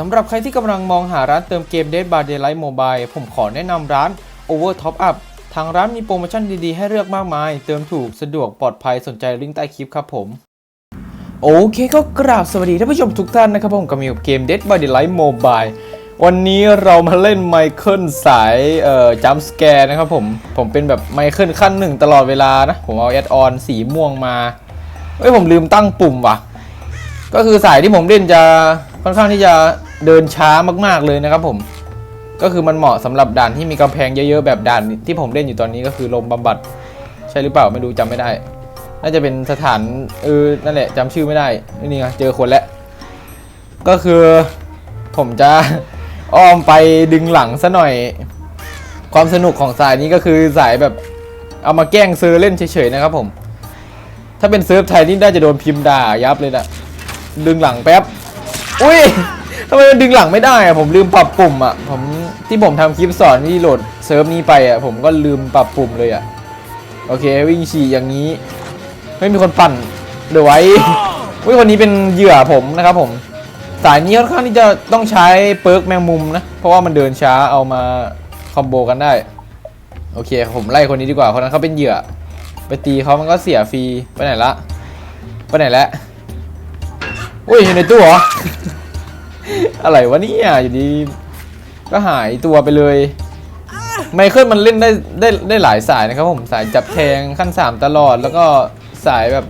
สำหรับใครที่กำลังมองหาร้านเติมเกม Dead by Daylight Mobile ผมขอแนะนำร้าน Over Top Up ทางร้านมีโปรโมชั่นดีๆ ให้เลือกมากมาย เติมถูกสะดวกปลอดภัยสนใจลิงก์ใต้คลิปครับผม โอเคก็กราบสวัสดีท่านผู้ชมทุกท่านนะครับผมกับมีกับเกม Dead by Daylight Mobile วันนี้เรามาเล่นไมเคิลสายเอ่อจัมสแกร์นะครับผมผมเป็นแบบไมเคิลขั้นหนึ่งตลอดเวลานะ ผมเอาแอดออนสีม่วงมาเฮ้ยผมลืมตั้งปุ่มว่ะ ก็คือสายที่ผมเล่นจะค่อนข้างที่จะ เดินช้ามากๆเลยนะครับผม ก็คือมันเหมาะสำหรับด่านที่มีกำแพงเยอะๆแบบด่านที่ผมเล่นอยู่ตอนนี้ก็คือลมบำบัด ใช่หรือเปล่าไม่รู้จำไม่ได้ น่าจะเป็นสถานเออนั่นแหละจำชื่อไม่ได้นี่ไงเจอคนแล้ว ก็คือผมจะอ้อมไปดึงหลังซะหน่อย ความสนุกของสายนี้ก็คือสายแบบเอามาแกล้งเซอร์เล่นเฉยๆนะครับผม ถ้าเป็นเซิร์ฟไทยนี่น่าจะโดนพิมพ์ด่ายับเลยนะดึงหลังแป๊บ อุ้ย ทำไมมันดึงหลังไม่ได้อะผมลืมปรับปุ่มอะผมที่ผมทำคลิปสอนที่โหลดเซิร์ฟนี้ไปอะผมก็ลืมปรับปุ่มเลยอะโอเควิ่งฉี่อย่างนี้ไม่มีคนปั่นเดี๋ยวไว้อุ้ยคนนี้เป็นเหยื่อผมนะครับผมสายนี้ค่อนข้างที่จะต้องใช้เปิร์กแมงมุมนะ เพราะว่ามันเดินช้าเอามาคอมโบกันได้ โอเคผมไล่คนนี้ดีกว่าคนนั้นเขาเป็นเหยื่อ ไปตีเขามันก็เสียฟรีไปไหนละไปไหนแล้วอุ้ยอยู่ในตู้เหรอ อะไรวะเนี่ยอยู่ดี ก็หายตัวไปเลย ไมเคิลมันเล่นได้ได้ได้หลายสายนะครับผมสายจับแทงขั้นสามตลอดแล้วก็สายแบบ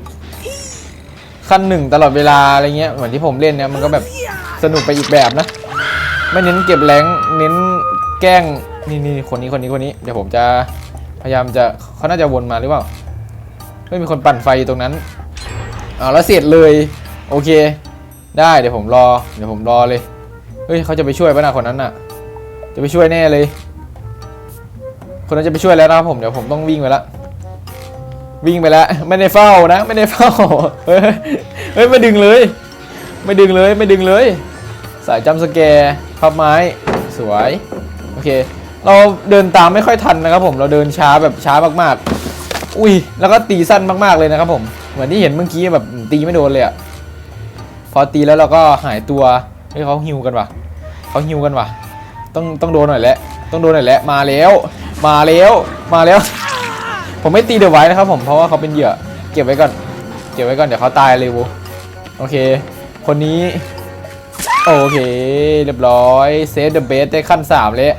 ขั้นหนึ่งตลอดเวลาอะไรเงี้ยเหมือนที่ผมเล่นเนี่ยมันก็แบบสนุกไปอีกแบบนะ ไม่เน้นเก็บแรงเน้นแกล้งนี่นี่คนนี้คนนี้คนนี้เดี๋ยวผมจะพยายามจะเขาน่าจะวนมาหรือเปล่าไม่มีคนปั่นไฟตรงนั้นอ่าแล้วเสร็จเลย โอเค ได้เดี๋ยวผมรอ เดี๋ยวผมรอเลย เฮ้ยเขาจะไปช่วยป่ะนะคนนั้นน่ะ จะไปช่วยแน่เลย คนนั้นจะไปช่วยแล้วนะครับผมเดี๋ยวผมต้องวิ่งไปละวิ่งไปแล้วไม่ได้เฝ้านะไม่ได้เฝ้าเฮ้ยเฮ้ยไม่ดึงเลย ไม่ดึงเลยไม่ดึงเลย สายจัมสแกร์พับไม้สวยโอเค เราเดินตามไม่ค่อยทันนะครับผมเราเดินช้าแบบช้ามากๆ อุ้ยแล้วก็ตีสั้นมากๆเลยนะครับผมเหมือนที่เห็นเมื่อกี้แบบตีไม่โดนเลยอะ พอตีแล้วเราก็หายตัวเฮ้ยเขาฮิวกันว่ะเขาฮิวกันว่ะ ต้องต้องโดนหน่อยแหละต้องโดนหน่อยแหละมาแล้ว มาแล้วมาแล้ว ผมไม่ตีเดอะไว้นะครับ ผมเพราะว่าเขาเป็นเหยื่อเก็บไว้ก่อน เก็บไว้ก่อนเดี๋ยวเขาตายเลยวูโอเค คนนี้โอเค เรียบร้อยเซฟเดอะเบสได้ขั้นสามเลย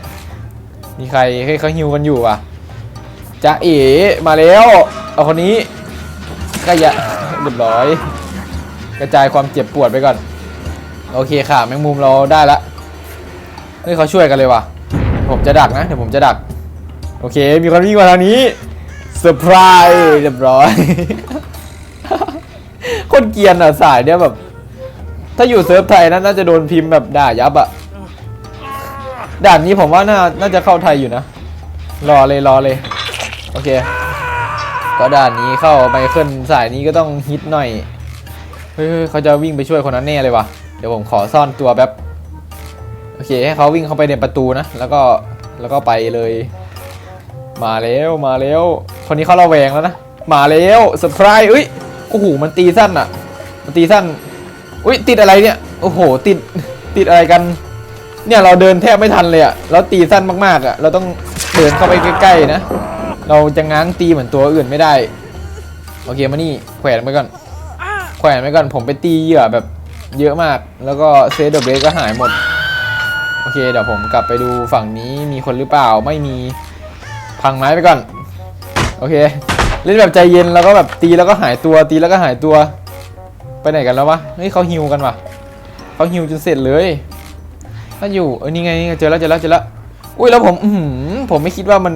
มีใครเฮ้ยเขาฮิวกันอยู่ว่ะจะเอ๋มาแล้ว เอาคนนี้ก็อย่าเรียบร้อย กระจายความเจ็บปวดไปก่อน โอเคค่ะแมงมุมเราได้ละเฮ้ยเขาช่วยกันเลยว่ะผมจะดักนะเดี๋ยวผมจะดัก โอเค มีคนวิ่งมาทางนี้เซอร์ไพรส์เรียบร้อย คนเกรียนอะสายเนี่ยแบบ ถ้าอยู่เซิร์ฟไทยนะน่าจะโดนพิมพ์แบบด่ายับอะด่านนี้ผมว่าน่าน่าจะเข้าไทยอยู่นะ รอเลยรอเลย โอเค ก็ด่านนี้เข้าไมเคิลสายนี้ก็ต้องฮิตหน่อย ฮ้ยเขาจะวิ่งไปช่วยคนนั้นแน่เลยว่ะเดี๋ยวผมขอซ่อนตัวแป๊บโอเคให้เขาวิ่งเข้าไปในประตูนะ แล้วก็แล้วก็ไปเลย มาแล้วมาแล้วคนนี้เขาระแวงแล้วนะมาแล้วเซอร์ไพรส์อุ้ยโอ้โหมันตีสั้นอะมันตีสั้นอุ้ยติดอะไรเนี่ยโอ้โหติดติดอะไรกัน เนี่ยเราเดินแทบไม่ทันเลยอะแล้วตีสั้นมากๆอะเราต้องเดินเข้าไปใกล้ๆนะ เราจะง้างตีเหมือนตัวอื่นไม่ได้ โอเคมานี่แขวนไปก่อน แขวนไว้ก่อนผมไปตีเหยื่อแบบเยอะมาก แล้วก็เซตเดอะเบสก็หายหมด โอเค เดี๋ยวผมกลับไปดูฝั่งนี้มีคนหรือเปล่าไม่มีพังไม้ไปก่อน โอเค เล่นแบบใจเย็นแล้วก็แบบตีแล้วก็หายตัวตีแล้วก็หายตัว ไปไหนกันแล้ววะเฮ้ยเขาฮิวกันวะเขาฮิวจนเสร็จเลยถ้าอยู่เออนี่ไงเจอแล้วเจอแล้วเจอแล้วอุ้ยแล้วผมอืผมไม่คิดว่ามัน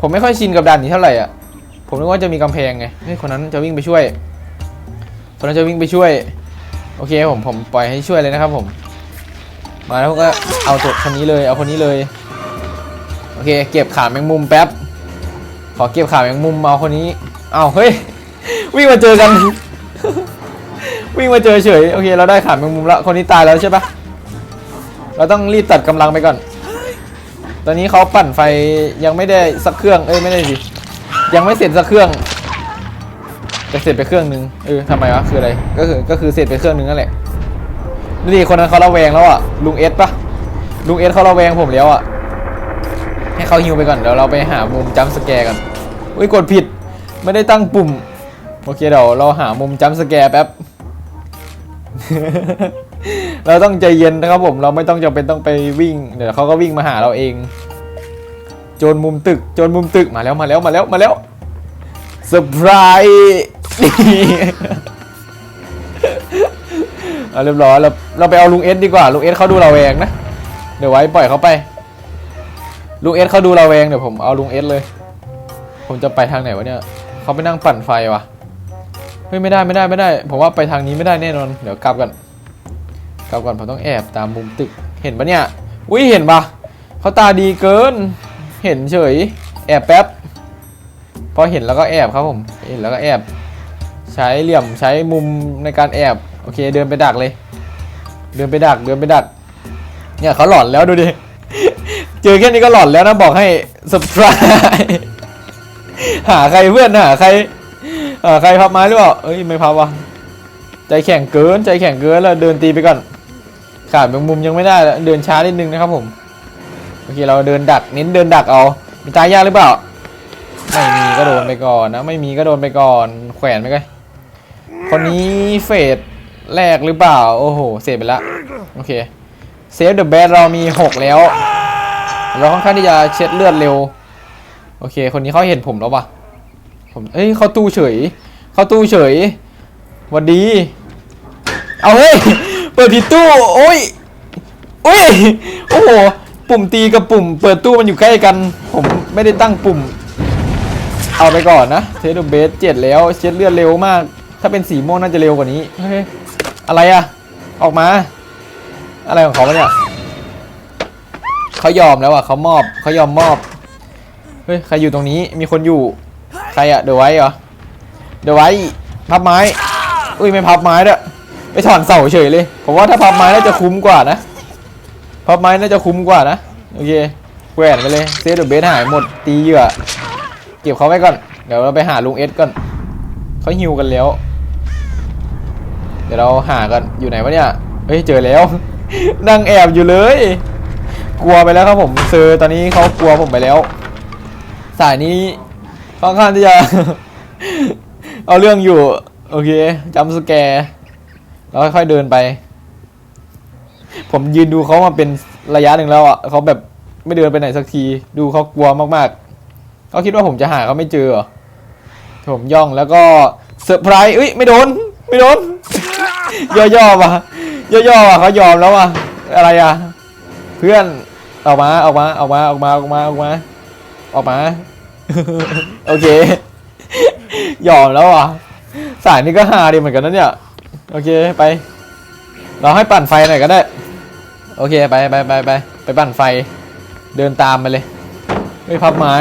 ผมไม่ค่อยชินกับด่านนี้เท่าไหร่อะผมนึกว่าจะมีกำแพงไงเฮ้ยคนนั้นจะวิ่งไปช่วย คนนั้นจะวิ่งไปช่วย โอเคผมผมปล่อยให้ช่วยเลยนะครับผม มาแล้วก็เอาตัวคนนี้เลยเอาคนนี้เลย โอเค เก็บขาแมงมุมแป๊บ ขอเก็บขาแมงมุมเอาคนนี้ เอาเฮ้ย วิ่งมาเจอกัน วิ่งมาเจอเฉย โอเค เราได้ขาแมงมุมแล้วคนนี้ตายแล้วใช่ปะเราต้องรีบตัดกำลังไปก่อน ตอนนี้เขาปั่นไฟยังไม่ได้สักเครื่อง เอ้ยไม่ได้สิยังไม่เสร็จสักเครื่อง แต่เสร็จไปเครื่องนึงเออทำไมวะคืออะไรก็คือก็คือเสร็จไปเครื่องนึงนั่นแหละดูดิคนนั้นเขาระแวงแล้วอะลุงเอสปะลุงเอสเขาระแวงผมแล้วอะให้เขาฮิวไปก่อนเดี๋ยวเราไปหามุมจัมสแกร์กันอุ้ยกดผิดไม่ได้ตั้งปุ่มโอเคเดี๋ยวเราหามุมจัมสแกร์แป๊บเราต้องใจเย็นนะครับผมเราไม่ต้องจำเป็นต้องไปวิ่งเดี๋ยวเขาก็วิ่งมาหาเราเอง โจรมุมตึก โจรมุมตึกมาแล้วมาแล้วมาแล้วมาแล้วเซอร์ไพรส์ เอาเรียบร้อยเราเราไปเอาลุงเอสดีกว่าลุงเอสเขาดูเราแวงนะ เดี๋ยวไว้ปล่อยเขาไป ลุงเอสเขาดูเราแวงเดี๋ยวผมเอาลุงเอสเลย ผมจะไปทางไหนวะเนี่ยเขาไปนั่งปั่นไฟวะเฮ้ยไม่ได้ไม่ได้ไม่ได้ ผมว่าไปทางนี้ไม่ได้แน่นอน เดี๋ยวกลับกันกลับก่อนผมต้องแอบตามมุมตึกเห็นปะเนี่ยอุ้ยเห็นปะเขาตาดีเกิน เห็นเฉย แอบแป๊บพอเห็นแล้วก็แอบครับผม เห็นแล้วก็แอบ ใช้เหลี่ยมใช้มุมในการแอบ โอเคเดินไปดักเลย เดินไปดักเดินไปดัก เนี่ยเขาหลอนแล้วดูดิ เจอแค่นี้ก็หลอนแล้วนะบอกให้เซอร์ไพรส์หาใครเพื่อนหาใครหาใครพับไม้หรือเปล่าเอ้ยไม่พับวะใจแข็งเกินใจแข็งเกินแล้วเดินตีไปก่อนขาดบางมุมยังไม่ได้เดินช้านิดนึงนะครับผมโอเคเราเดินดักเน้นเดินดักเอามีตายยากหรือเปล่าไม่มีก็โดนไปก่อนนะ ไม่มีก็โดนไปก่อน แขวนไปก่อน คนนี้เฟสแรกหรือเปล่า โอ้โห เสร็จไปแล้วโอเคเซฟเดอะแบเรามี 6 แล้ว เราค่อนข้างที่จะเช็ดเลือดเร็ว โอเค คนนี้เขาเห็นผมแล้วปะผมเอ้ยเขาตู้เฉยเขาตู้เฉยวันดี เอาเฮ้ย เปิดผิดตู้ โอ้ยโอ้ย โอ้โห ปุ่มตีกับปุ่ม เปิดตู้มันอยู่ใกล้กัน ผมไม่ได้ตั้งปุ่ม เอาไปก่อนนะ เทสเบสเจ็ดแล้ว เช็ดเลือดเร็วมาก ถ้าเป็นสีม่วงน่าจะเร็วกว่านี้เฮ้ยอะไรอะออกมา อะไรของเขาวะเนี่ยเขายอมแล้วอะเขามอบเขายอมมอบเฮ้ยใครอยู่ตรงนี้มีคนอยู่ ใครอะเดี๋ยวไว้เหรอเดี๋ยวไว้พับไม้อุ้ยไม่พับไม้ด้วยไปถอนเสาเฉยเลยผมว่าถ้าพับไม้น่าจะคุ้มกว่านะพับไม้น่าจะคุ้มกว่านะโอเคแหวนไปเลยเซฟเดอะเบสหายหมดตีเหยื่อเก็บเขาไว้ก่อนเดี๋ยวเราไปหาลุงเอสก่อนเขาฮิวกันแล้ว เดี๋ยวเราหากันอยู่ไหนวะเนี่ยเฮ้ยเจอแล้ว นั่งแอบอยู่เลย กลัวไปแล้วครับผมเซอร์ตอนนี้เขากลัวผมไปแล้ว สายนี้ค่อนข้างที่จะ เอาเรื่องอยู่ โอเคจำสแกร์แล้วค่อยๆเดินไป ผมยืนดูเขามาเป็นระยะหนึ่งแล้วอะเขาแบบไม่เดินไปไหนสักที ดูเขากลัวมากๆเขาคิดว่าผมจะหาเขาไม่เจอเหรอผมย่องแล้วก็เซอร์ไพรส์อุ้ยไม่โดน ไม่โดน ย่อๆว่ะย่อๆว่ะเขายอมแล้วว่ะอะไรอะ เพื่อนออกมาออกมาออกมาออกมาออกมาออกมาออกมา โอเค ยอมแล้วอะ สายนี้ก็ฮาดีเหมือนกันนะเนี่ย โอเคไป เราให้ปั่นไฟหน่อยก็ได้ โอเคไปไปไปไปไปปั่นไฟ เดินตามมาเลยไม่พับไม้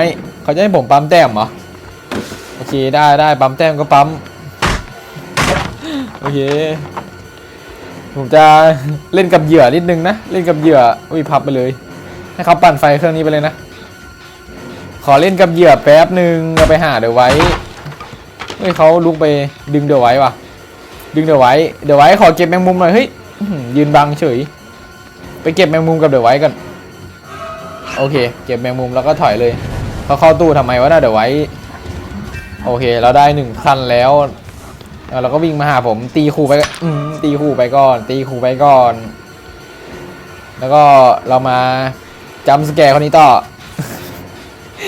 เขาจะให้ผมปั๊มแต้มเหรอ โอเคได้ได้ปั๊มแต้มก็ปั๊ม โอเค ผมจะเล่นกับเหยื่อนิดนึงนะ เล่นกับเหยื่ออุ้ยพับไปเลย ให้เขาปั่นไฟเครื่องนี้ไปเลยนะ ขอเล่นกับเหยื่อแป๊บหนึ่งเราไปหาเดี๋ยวไว้เฮ้ยเขาลุกไปดึงเดี๋ยวไว้ว่ะ ดึงเดี๋ยวไว้ เดี๋ยวไว้ขอเก็บแมงมุมหน่อยเฮ้ยยืนบังเฉย ไปเก็บแมงมุมกับเดี๋ยวไว้กันโอเค เก็บแมงมุมแล้วก็ถอยเลยเขาเข้าตู้ทำไมวะน่ะเดี๋ยวไว้ โอเค เราได้หนึ่งคันแล้ว เออเราก็วิ่งมาหาผมตีขู่ไปอืมตีขู่ไปก่อน ตีขู่ไปก่อน แล้วก็เรามาจำสแกร์คนนี้ต่อ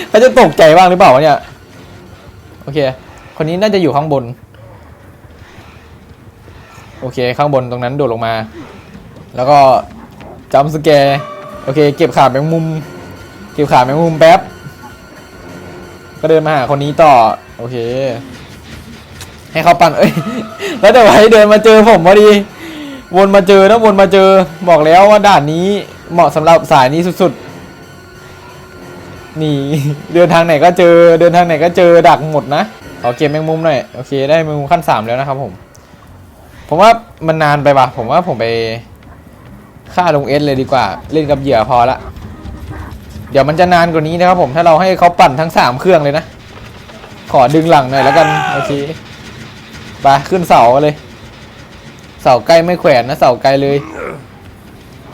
เขาจะตกใจบ้างหรือเปล่าวะเนี่ย โอเค คนนี้น่าจะอยู่ข้างบน โอเค ข้างบนตรงนั้นโดดลงมา แล้วก็จำสแกร์โอเค เก็บขาแมงมุม เก็บขาแมงมุมแป๊บ ก็เดินมาหาคนนี้ต่อ โอเค ให้เขาปั่นเอ้ย แล้วเดี๋ยวให้เดินมาเจอผมพอดี วนมาเจอนะวนมาเจอ บอกแล้วว่าด่านนี้เหมาะสำหรับสายนี้สุดๆ นี่เดินทางไหนก็เจอ เดินทางไหนก็เจอดักหมดนะขอเก็บแมงมุมหน่อย โอเค ได้แมงมุมขั้นสามแล้วนะครับผม ผมว่ามันนานไปปะผมว่าผมไปฆ่าลงเอสเลยดีกว่า เล่นกับเหยื่อพอละ เดี๋ยวมันจะนานกว่านี้นะครับผม ถ้าเราให้เขาปั่นทั้งสามเครื่องเลยนะ ขอดึงหลังหน่อยแล้วกัน โอเค ไปขึ้นเสาเลย เสาใกล้ไม่แขวนนะเสาไกลเลย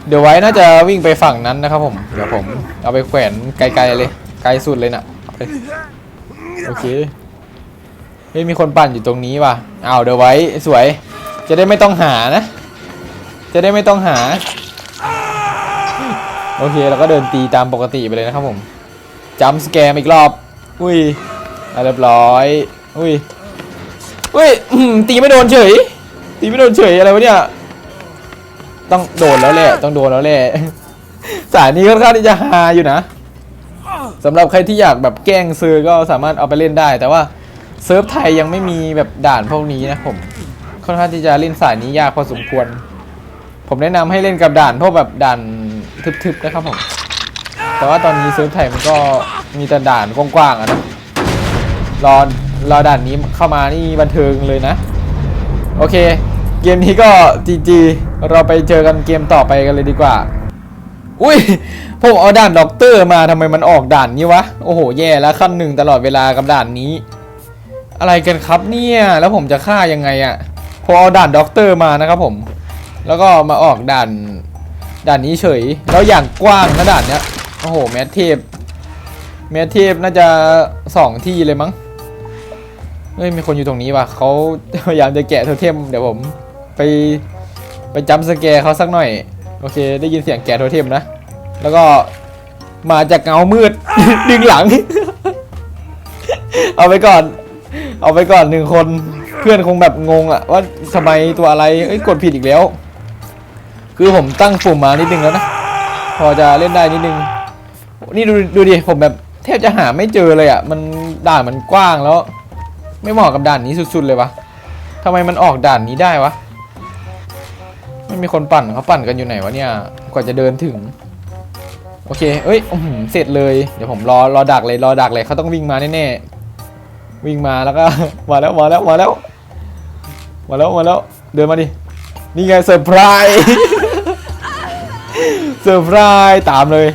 เดี๋ยวไว้น่าจะวิ่งไปฝั่งนั้นนะครับผม เดี๋ยวผมเอาไปแขวนไกลๆเลย ไกลสุดเลยน่ะโอเค เฮ้ยมีคนปั่นอยู่ตรงนี้ว่ะอ้าวเดี๋ยวไว้สวย จะได้ไม่ต้องหานะ จะได้ไม่ต้องหา โอเคเราก็เดินตีตามปกติไปเลยนะครับผมจัมสแกมอีกรอบ อุ้ยเรียบร้อย อุ้ย อุ้ยอื้อหือตีไม่โดนเฉย ตีไม่โดนเฉยอะไรวะเนี่ย ต้องโดนแล้วแหละต้องโดนแล้วแหละ สายนี้ค่อนข้างที่จะฮาอยู่นะสำหรับใครที่อยากแบบแกล้งซื้อก็สามารถเอาไปเล่นได้ แต่ว่าเซิร์ฟไทยยังไม่มีแบบด่านพวกนี้นะผม ค่อนข้างที่จะเล่นสายนี้ยากพอสมควร ผมแนะนำให้เล่นกับด่านพวกแบบด่านทึบๆนะครับผม แต่ว่าตอนนี้เซิร์ฟไทยมันก็มีแต่ด่านกว้างๆอะนะรอ รอด่านนี้เข้ามานี่บันเทิงเลยนะ โอเค เกมนี้ก็จีจีเราไปเจอกันเกมต่อไปกันเลยดีกว่า อุ้ยผมเอาด่านด็อกเตอร์มาทำไมมันออกด่านนี้วะ โอ้โห แย่แล้วขั้นหนึ่งตลอดเวลากับด่านนี้ อะไรกันครับเนี่ย แล้วผมจะฆ่ายังไงอะ่ะพอเอาด่านด็อกเตอร์มานะครับผม แล้วก็มาออกด่านด่านนี้เฉย แล้วอย่างกว้างนะด่านเนี้ย โอ้โห แมทเทพ แมทเทพน่าจะสองที่เลยมั้ง เฮ้ยมีคนอยู่ตรงนี้ว่ะเขาพยายามจะแกะโทเทมเดี๋ยวผมไปไปจัมป์สแกร์เขาสักหน่อย โอเค ได้ยินเสียงแกะโทเทมนะ แล้วก็มาจากเงามืด ดึงหลัง เอาไปก่อน เอาไปก่อนหนึ่งคนเพื่อนคงแบบงงอะว่าทำไมตัวอะไรเอ้ยกดผิดอีกแล้ว คือผมตั้งปุ่มมานิดนึงแล้วนะ พอจะเล่นได้นิดนึง นี่ดูดูดิผมแบบแทบจะหาไม่เจอเลยอะมันด่านมันกว้างแล้ว ไม่เหมาะกับด่านนี้สุด ๆเลยวะทำไมมันออกด่านนี้ได้วะไม่มีคนปั่นเขาปั่นกันอยู่ไหนวะเนี่ย กว่าจะเดินถึง โอเค เอ้ยอเสร็จเลย เดี๋ยวผมรอรอดักเลยรอดักเลยเขาต้องวิ่งมาแน่ๆวิ่งมาแล้วก็มาแล้วมาแล้วมาแล้วมาแล้วมาแล้วเดินมาดินี่ไงเซอร์ไพรส์เซอร์ไพรส์ตามเลย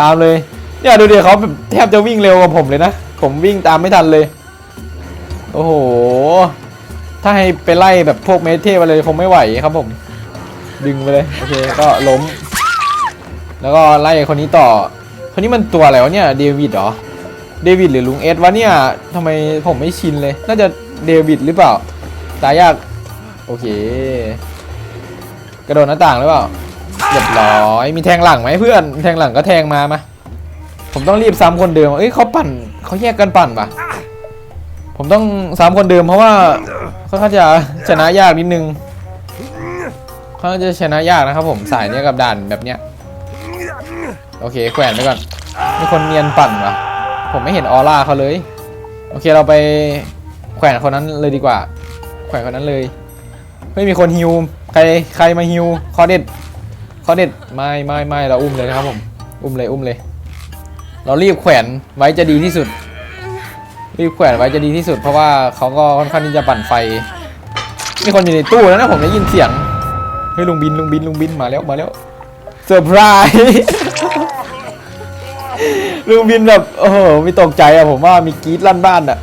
ตามเลยเนี่ยดูดิเขาแทบจะวิ่งเร็วกว่าผมเลยนะ ผมวิ่งตามไม่ทันเลย โอ้โห ถ้าให้ไปไล่แบบพวกเมทเทพอะไรคงไม่ไหวครับผม ดึงไปเลย โอเค ก็ล้ม แล้วก็ไล่คนนี้ต่อ คนนี้มันตัวอะไรวะเนี่ย เดวิดเหรอ เดวิดหรือลุงเอสวะเนี่ยทำไมผมไม่ชินเลย น่าจะเดวิดหรือเปล่า ตายยาก โอเค กระโดดหน้าต่างหรือเปล่าเรียบร้อย มีแทงหลังไหมเพื่อน แทงหลังก็แทงมามาผมต้องรีบซ้ำคนเดิม เอ้ยเขาปั่นเขาแยกกันปั่นปะ ผมต้องซ้ำคนเดิมเพราะว่าเขาค่อนข้างจะชนะยากนิดนึงเขาจะชนะยากนะครับผมสายเนี้ยกับด่านแบบเนี้ยโอเคแขวนไปก่อนมีคนเนียนปั่นวะผมไม่เห็นออร่าเขาเลย โอเคเราไปแขวนคนนั้นเลยดีกว่า แขวนคนนั้นเลยไม่มีคนฮิวใครใครมาฮิวคอเด็ดคอเด็ดไม่ไม่ไม่เราอุ้มเลยนะครับผมอุ้มเลยอุ้มเลย เรารีบแขวนไว้จะดีที่สุด รีบแขวนไว้จะดีที่สุด เพราะว่าเขาก็ค่อนข้างที่จะปั่นไฟ มีคนอยู่ในตู้แล้วนะผมได้ยินเสียง เฮ้ยลุงบินลุงบินลุงบินมาแล้วมาแล้วเซอร์ไพรส์ลุงบินแบบโอ้โหมีตกใจอะผมว่ามีกรีดลั่นบ้านอะ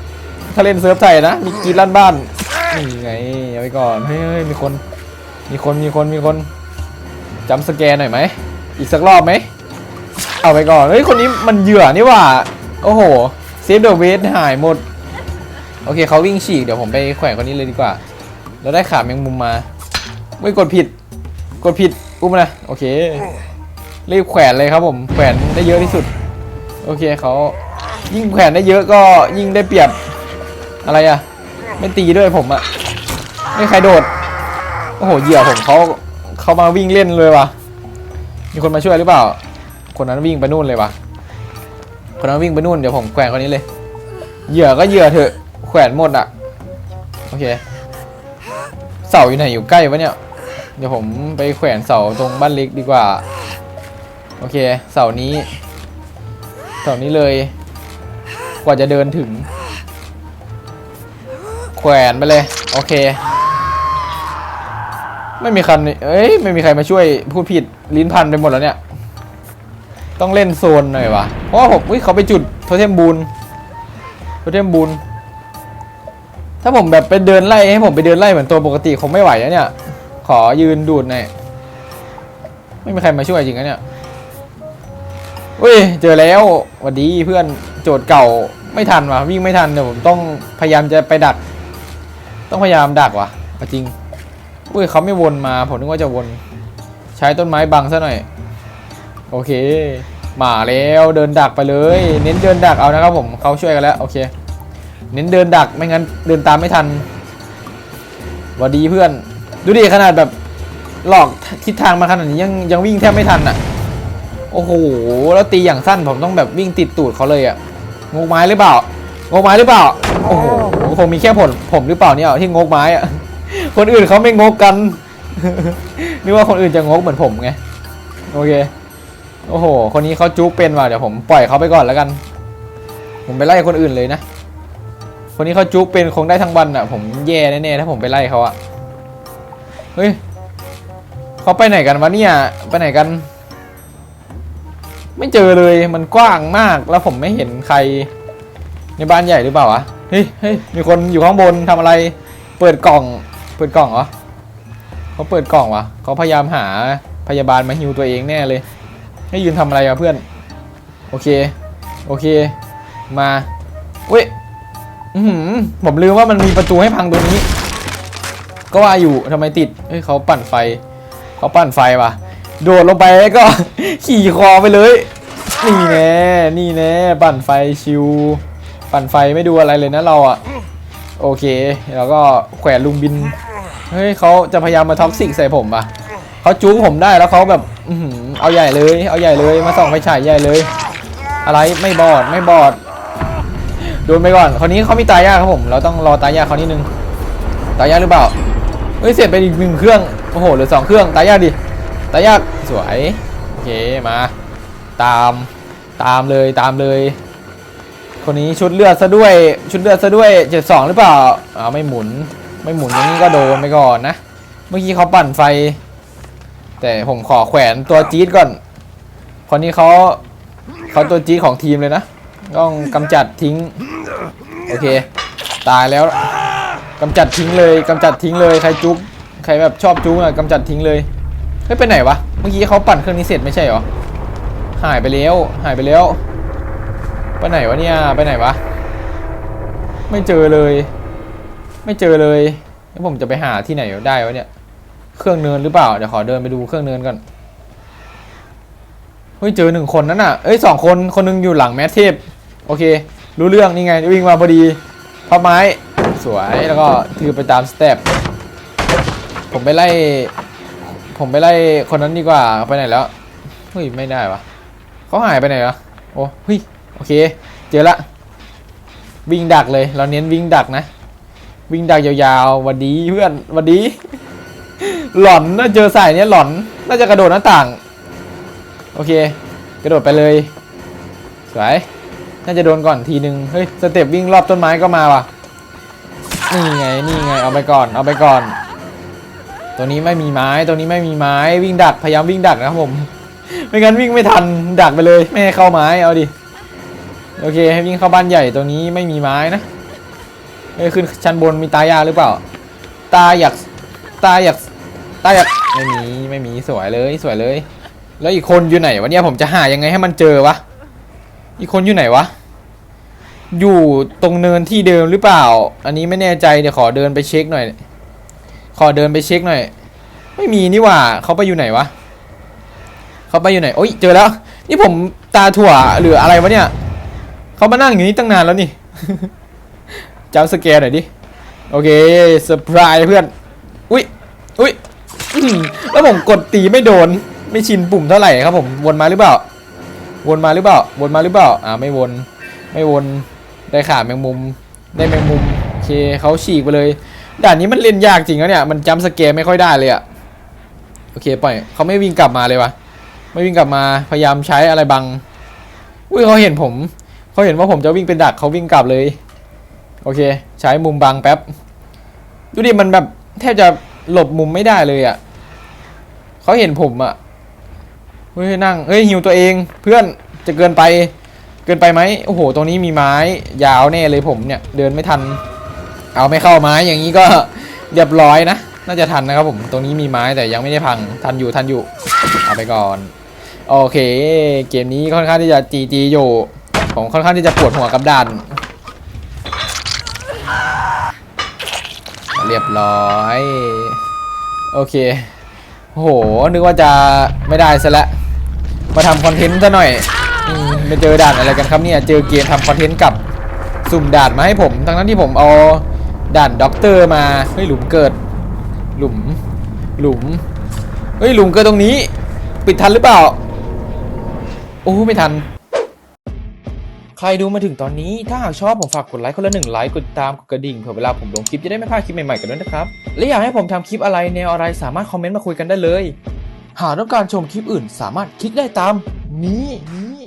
ถ้าเล่นเซิร์ฟไทยนะมีกรีดลั่นบ้านนี่ไงเอาไปก่อนเฮ้ยเฮ้ยมีคน มีคนมีคนมีคนจำสแกนหน่อยไหมอีกสักรอบไหมเอาไปก่อนเฮ้ยคนนี้มันเหยื่อนี่หว่า โอ้โห เซฟเดอะเวสหายหมด โอเคเขาวิ่งฉีก เดี๋ยวผมไปแขวนคนนี้เลยดีกว่า แล้วได้ขาแมงมุมมา ไม่กดผิด กดผิด อุ้มนะ โอเค รีบแขวนเลยครับผม แขวนได้เยอะที่สุด โอเคเขายิ่งแขวนได้เยอะก็ยิ่งได้เปรียบ อะไรอะไม่ตีด้วยผมอะไม่ใครโดด โอ้โห เหยื่อผมเขาเขามาวิ่งเล่นเลยวะมีคนมาช่วยหรือเปล่า คนนั้นวิ่งไปนู่นเลยว่ะ คนนั้นวิ่งไปนู่นเดี๋ยวผมแขวนคนนี้เลย เหยื่อก็เหยื่อเถอะ แขวนหมดอะ โอเค เสาอยู่ไหนอยู่ใกล้วะเนี่ย เดี๋ยวผมไปแขวนเสาตรงบ้านเล็กดีกว่า โอเค เสานี้ เสานี้เลย กว่าจะเดินถึง แขวนไปเลย โอเค ไม่มีใคันเอ้ย ไม่มีใครมาช่วยพูดผิดลิ้นพันไปหมดแล้วเนี่ย ต้องเล่นโซนหน่อยวะเพราะว่าผมอุ๊ยเขาไปจุดโทเทมบูนโทเทมบูนถ้าผมแบบไปเดินไล่ให้ผมไปเดินไล่เหมือนตัวปกติคงไม่ไหวแล้วเนี่ย ขอยืนดูดหน่อยไม่มีใครมาช่วยจริงนะเนี่ยอุ้ยเจอแล้วหวัสดีเพื่อนโจทย์เก่าไม่ทันว่ะวิ่งไม่ทันเดี๋ยวผมต้องพยายามจะไปดัก ต้องพยายามดักว่ะจริงอุ้ยเขาไม่วนมาผมนึกว่าจะวน ใช้ต้นไม้บังซะหน่อย โอเค มาแล้วเดินดักไปเลย เน้นเดินดักเอานะครับผมเขาช่วยกันแล้วโอเค เน้นเดินดักไม่งั้นเดินตามไม่ทันวัสดีเพื่อน ดูดิขนาดแบบหลอกทิศทางมาขนาดนี้ยังยังวิ่งแทบไม่ทันอะ โอ้โหแล้วตีอย่างสั้นผมต้องแบบวิ่งติดตูดเขาเลยอะงกไม้หรือเปล่างกไม้หรือเปล่าโอ้โหคงมีแค่ผลผมหรือเปล่าเนี่ยที่งกไม้อะคนอื่นเขาไม่งกกันนึกว่าคนอื่นจะงกเหมือนผมไงโอเค โอ้โห คนนี้เขาจุกเป็นว่ะเดี๋ยวผมปล่อยเขาไปก่อนแล้วกัน ผมไปไล่คนอื่นเลยนะ คนนี้เขาจุกเป็นคงได้ทั้งวันอะ ผมแย่แน่ๆถ้าผมไปไล่เขาอะ เฮ้ยเขาไปไหนกันวะเนี่ย ไปไหนกัน ไม่เจอเลยมันกว้างมากแล้วผมไม่เห็นใคร ในบ้านใหญ่หรือเปล่าวะ เฮ้ยเฮ้ยมีคนอยู่ข้างบนทำอะไร เปิดกล่อง เปิดกล่องเหรอเขาเปิดกล่องวะเขาพยายามหาพยาบาลมาฮิวตัวเองแน่เลย ให้ยืนทำอะไรอะเพื่อน โอเค โอเค มาเว้ยอือหือผมลืมว่ามันมีประตูให้พังตรงนี้ ก็ว่าอยู่ทำไมติดเฮ้ยเขาปั่นไฟ เขาปั่นไฟว่ะ โดดลงไปแล้วก็ ขี่คอไปเลย นี่แน่นี่แน่ปั่นไฟชิว ปั่นไฟไม่ดูอะไรเลยนะเราอะโอเค แล้วก็แขวนลุงบิน เฮ้ยเขาจะพยายามมาท็อกซิกใส่ผมปะเขาจู้ผมได้แล้วเขาแบบ อือหือเอาใหญ่เลย เอาใหญ่เลยมาส่องไฟฉายใหญ่เลย อะไรไม่บอดไม่บอดโดนไปก่อนคนนี้เขามีตายยากครับผม เราต้องรอตายยากเขานิดนึงตายยากหรือเปล่าเฮ้ยเสร็จไปอีกหนึ่งเครื่องโอ้โหเหลือสองเครื่องตายยากดิตายากสวยโอเคมา ตามตามเลยตามเลย คนนี้ชุดเลือดซะด้วยชุดเลือดซะด้วยเจ็ดสองหรือเปล่าอ้าวไม่หมุน ไม่หมุนอย่างนี้ก็โดนไปก่อนนะ เมื่อกี้เขาปั่นไฟ แต่ผมขอแขวนตัวจี๊ดก่อน คนนี้เขาเขาตัวจี๊ดของทีมเลยนะ ต้องกำจัดทิ้ง โอเค ตายแล้วกำจัดทิ้งเลยกำจัดทิ้งเลยใครจุกใครแบบชอบจุกอะกำจัดทิ้งเลยเฮ้ยไปไหนวะเมื่อกี้เขาปั่นเครื่องนี้เสร็จไม่ใช่เหรอหายไปแล้วหายไปแล้วไปไหนวะเนี่ยไปไหนวะไม่เจอเลย ไม่เจอเลยแล้วผมจะไปหาที่ไหนได้วะเนี่ย เครื่องเนินหรือเปล่า เดี๋ยวขอเดินไปดูเครื่องเนินก่อน เฮ้ยเจอหนึ่งคนนั่นน่ะ เอ้ยสองคน คนหนึงอยู่หลังแมทเทพ โอเค รู้เรื่องนี่ไงวิ่งมาพอดีพับไม้ สวย แล้วก็ถือไปตามสเต็ป ผมไปไล่ ผมไปไล่คนนั้นดีกว่า ไปไหนแล้ว เฮ้ยไม่ได้วะเขาหายไปไหนวะโอ้เฮ้ยโอเค เจอละ วิ่งดักเลย เราเน้นวิ่งดักนะ วิ่งดักยาวๆวันดีเพื่อนวันดี หลอนน่าเจอสายเนี้ยหลอนน่าจะกระโดดหน้าต่าง โอเค กระโดดไปเลย สวย น่าจะโดนก่อนทีนึง เฮ้ย สเต็ปวิ่งรอบต้นไม้ก็มาว่ะ นี่ไง นี่ไง เอาไปก่อน เอาไปก่อน ตัวนี้ไม่มีไม้ ตัวนี้ไม่มีไม้ วิ่งดัก พยายามวิ่งดักนะครับผม ไม่งั้นวิ่งไม่ทัน ดักไปเลย ไม่ให้เข้าไม้ เอาดิ โอเค ให้วิ่งเข้าบ้านใหญ่ ตัวนี้ไม่มีไม้นะเอ้ยขึ้นชั้นบนมีตายาหรือเปล่า ตาอยากตาอยาก ตาอยไม่มีไม่มีสวยเลยสวยเลย แล้วอีกคนอยู่ไหนวะเนี่ยผมจะหายังไงให้มันเจอวะอีกคนอยู่ไหนวะอยู่ตรงเนินที่เดิมหรือเปล่า อันนี้ไม่แน่ใจเดี๋ยวขอเดินไปเช็คหน่อย ขอเดินไปเช็คหน่อย ไม่มีนี่หว่าเขาไปอยู่ไหนวะเขาไปอยู่ไหนโอ้ยเจอแล้ว นี่ผมตาถั่วหรืออะไรวะเนี่ยเขามานั่งอย่างนี้ตั้งนานแล้วนี่จำสแกนหน่อยดิโอเคเซอร์ไพรส์เพื่อนอุ้ยอุ้ย แล้วผมกดตีไม่โดน ไม่ชินปุ่มเท่าไหร่ครับผมวนมาหรือเปล่า วนมาหรือเปล่า วนมาหรือเปล่า อ่าไม่วน ไม่วนได้ขาแมงมุม ได้แมงมุมโอเคเขาฉีกไปเลยด่านนี้มันเล่นยากจริงแล้วเนี่ยมันจำสแกนไม่ค่อยได้เลยอะโอเคปล่อยเขาไม่วิ่งกลับมาเลยวะไม่วิ่งกลับมาพยายามใช้อะไรบังอุ้ยเขาเห็นผมเขาเห็นว่าผมจะวิ่งเป็นดักเขาวิ่งกลับเลย โอเค ใช้มุมบังแป๊บดูดิมันแบบแทบจะ หลบมุมไม่ได้เลยอะ่ะเขาเห็นผมอะ่ะเฮ้ยนั่งเฮ้ยหิวตัวเองเพื่อนจะเกินไป เกินไปไหมโอ้โห ตรงนี้มีไม้ ยาวแน่เลยผมเนี่ย เดินไม่ทัน เอาไม่เข้าไม้อย่างนี้ก็เรียบร้อยนะน่าจะทันนะครับผมตรงนี้มีไม้แต่ยังไม่ได้พังทันอยู่ทันอยู่เอาไปก่อน โอเค เกมนี้ค่อนข้างที่จะจีจีอยู่ผมค่อนข้างที่จะปวดหัวกับด่าน เรียบร้อย โอเคโห นึกว่าจะไม่ได้ซะแล้วมาทำคอนเทนต์ซะหน่อยอืมมาเจอด่านอะไรกันครับเนี่ย เจอเกมทำคอนเทนต์กับสุ่มด่านมาให้ผม ทั้งนั้นที่ผมเอาด่านด็อกเตอร์มา เฮ้ยหลุมเกิด หลุม หลุม เฮ้ยหลุมเกิดตรงนี้ ปิดทันหรือเปล่า โอ้ไม่ทัน ใครดูมาถึงตอนนี้ถ้าหากชอบผมฝากกดไลค์คนละหนึ่งไลค์กดติดตามกดกระดิ่งเผื่อเวลาผมลงคลิปจะได้ไม่พลาดคลิปใหม่ๆกันด้วยนะครับและอยากให้ผมทำคลิปอะไรแนวอะไรสามารถคอมเมนต์มาคุยกันได้เลย หากต้องการชมคลิปอื่น สามารถคลิกได้ตามนี้นี้